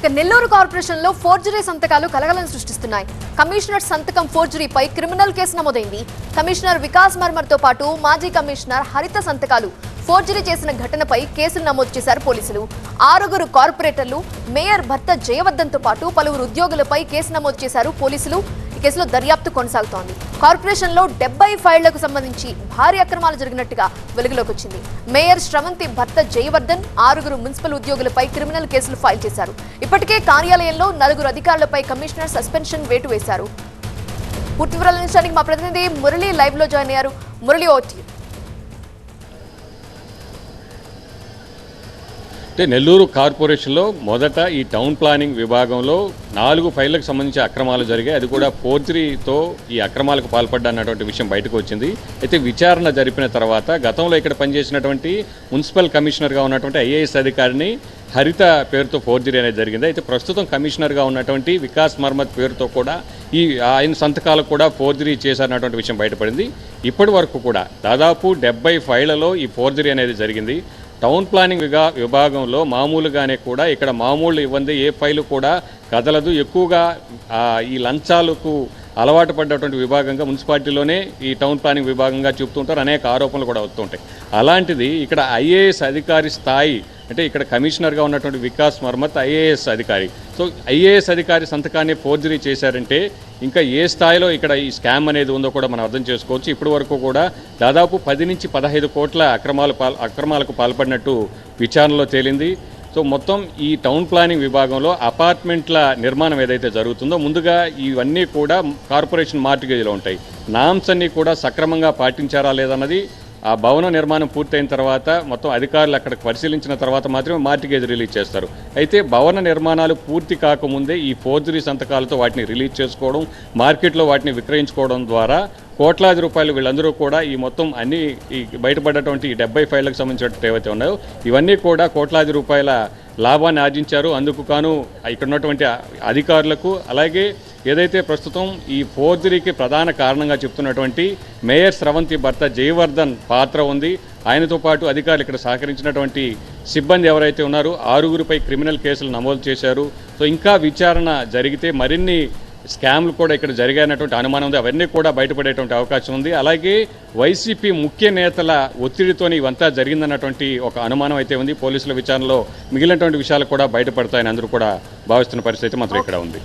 ఇక నెల్లూరు కార్పొరేషన్లో ఫోర్జరీ సంతకాలు కలగలం సృష్టిస్తున్నాయి. కమిషనర్ సంతకం ఫోర్జరీపై క్రిమినల్ కేసు నమోదైంది. కమిషనర్ వికాస్ మర్మర్తో పాటు మాజీ కమిషనర్ హరిత సంతకాలు. ఫోర్జరీ చేసిన ఘటనపై కేసులు నమోదు చేశారు పోలీసులు. ఆరుగురు కార్పొరేటర్లు మేయర్ భర్త జయవర్ధన్తో పాటు పలువురు ఉద్యోగులపై కేసు నమోదు చేశారు పోలీసులు. కేసులో దర్యాప్తు కొనసాగుతోంది. కార్పొరేషన్లో డెబ్బై ఫైళ్ళకు సంబంధించి భారీ అక్రమాలు జరిగినట్టుగా వెలుగులోకి వచ్చింది. మేయర్ శ్రవంతి భర్త జయవర్ధన్ ఆరుగురు మున్సిపల్ ఉద్యోగులపై క్రిమినల్ కేసులు ఫైల్ చేశారు. ఇప్పటికే కార్యాలయంలో నలుగురు అధికారులపై కమిషనర్ సస్పెన్షన్ వేటు వేశారు. పూర్తి వివరాలు మా ప్రతినిధి మురళి లైవ్లో జాయిన్ అయ్యారు. మురళి ఓటీ అంటే నెల్లూరు కార్పొరేషన్లో మొదట ఈ టౌన్ ప్లానింగ్ విభాగంలో నాలుగు ఫైళ్ళకు సంబంధించి అక్రమాలు జరిగాయి. అది కూడా ఫోర్జరీతో ఈ అక్రమాలకు పాల్పడ్డా అన్నటువంటి విషయం బయటకు వచ్చింది. అయితే విచారణ జరిపిన తర్వాత గతంలో ఇక్కడ పనిచేసినటువంటి మున్సిపల్ కమిషనర్గా ఉన్నటువంటి ఐఏఎస్ అధికారిని హరిత పేరుతో ఫోర్జరీ అనేది జరిగింది. అయితే ప్రస్తుతం కమిషనర్గా ఉన్నటువంటి వికాస్ మర్మత్ పేరుతో కూడా ఈ ఆయన సంతకాలు కూడా ఫోర్జరీ చేశారన్నటువంటి విషయం బయటపడింది. ఇప్పటి వరకు కూడా దాదాపు డెబ్బై ఫైళ్ళలో ఈ ఫోర్జరీ అనేది జరిగింది. టౌన్ ప్లానింగ్ విగా విభాగంలో మామూలుగానే కూడా ఇక్కడ మామూలు ఇవ్వండి ఏ ఫైలు కూడా కదలదు. ఎక్కువగా ఈ లంచాలకు అలవాటు పడ్డటువంటి విభాగంగా మున్సిపాలిటీలోనే ఈ టౌన్ ప్లానింగ్ విభాగంగా చెప్తుంటారు. అనేక ఆరోపణలు కూడా వస్తుంటాయి. అలాంటిది ఇక్కడ ఐఏఎస్ అధికారి స్థాయి అంటే ఇక్కడ కమిషనర్గా ఉన్నటువంటి వికాస్ మర్మత్ ఐఏఎస్ అధికారి. సో ఐఏఎస్ అధికారి సంతకాన్ని ఫోర్జరీ చేశారంటే ఇంకా ఏ స్థాయిలో ఇక్కడ ఈ స్కామ్ అనేది ఉందో కూడా మనం అర్థం చేసుకోవచ్చు. ఇప్పటి వరకు కూడా దాదాపు పది నుంచి పదహైదు కోట్ల అక్రమాలు పాల్ అక్రమాలకు పాల్పడినట్టు విచారణలో తేలింది. సో మొత్తం ఈ టౌన్ ప్లానింగ్ విభాగంలో అపార్ట్మెంట్ల నిర్మాణం ఏదైతే జరుగుతుందో ముందుగా ఇవన్నీ కూడా కార్పొరేషన్ మార్టిగేజ్లో ఉంటాయి. నామ్స్ అన్నీ కూడా సక్రమంగా పాటించారా లేదన్నది ఆ భవన నిర్మాణం పూర్తయిన తర్వాత మొత్తం అధికారులు అక్కడికి పరిశీలించిన తర్వాత మాత్రమే మార్టిగేజ్ రిలీజ్ చేస్తారు. అయితే భవన నిర్మాణాలు పూర్తి కాకముందే ఈ ఫోర్జరీ సంతకాలతో వాటిని రిలీజ్ చేసుకోవడం మార్కెట్లో వాటిని విక్రయించుకోవడం ద్వారా కోట్లాది రూపాయలు వీళ్ళందరూ కూడా ఈ మొత్తం అన్ని ఈ బయటపడేటువంటి ఈ డెబ్బై ఫైళ్ళకు సంబంధించినట్టు ఏవైతే ఉన్నాయో ఇవన్నీ కూడా కోట్లాది రూపాయల లాభాన్ని ఆర్జించారు. అందుకు కాను ఇక్కడ ఉన్నటువంటి అధికారులకు అలాగే ఏదైతే ప్రస్తుతం ఈ ఫోర్జరీకి ప్రధాన కారణంగా చెప్తున్నటువంటి మేయర్ స్రవంతి భర్త జయవర్ధన్ పాత్ర ఉంది. ఆయనతో పాటు అధికారులు ఇక్కడ సహకరించినటువంటి సిబ్బంది ఎవరైతే ఉన్నారో ఆరుగురిపై క్రిమినల్ కేసులు నమోదు చేశారు. సో ఇంకా విచారణ జరిగితే మరిన్ని స్కామ్లు కూడా ఇక్కడ జరిగాయన్నటువంటి అనుమానం ఉంది. అవన్నీ కూడా బయటపడేటువంటి అవకాశం ఉంది. అలాగే వైసీపీ ముఖ్య నేతల ఒత్తిడితోని ఇవంతా జరిగిందన్నటువంటి ఒక అనుమానం అయితే ఉంది. పోలీసుల విచారణలో మిగిలినటువంటి విషయాలు కూడా బయటపడతాయని అందరూ కూడా భావిస్తున్న పరిస్థితి మాత్రం ఇక్కడ ఉంది.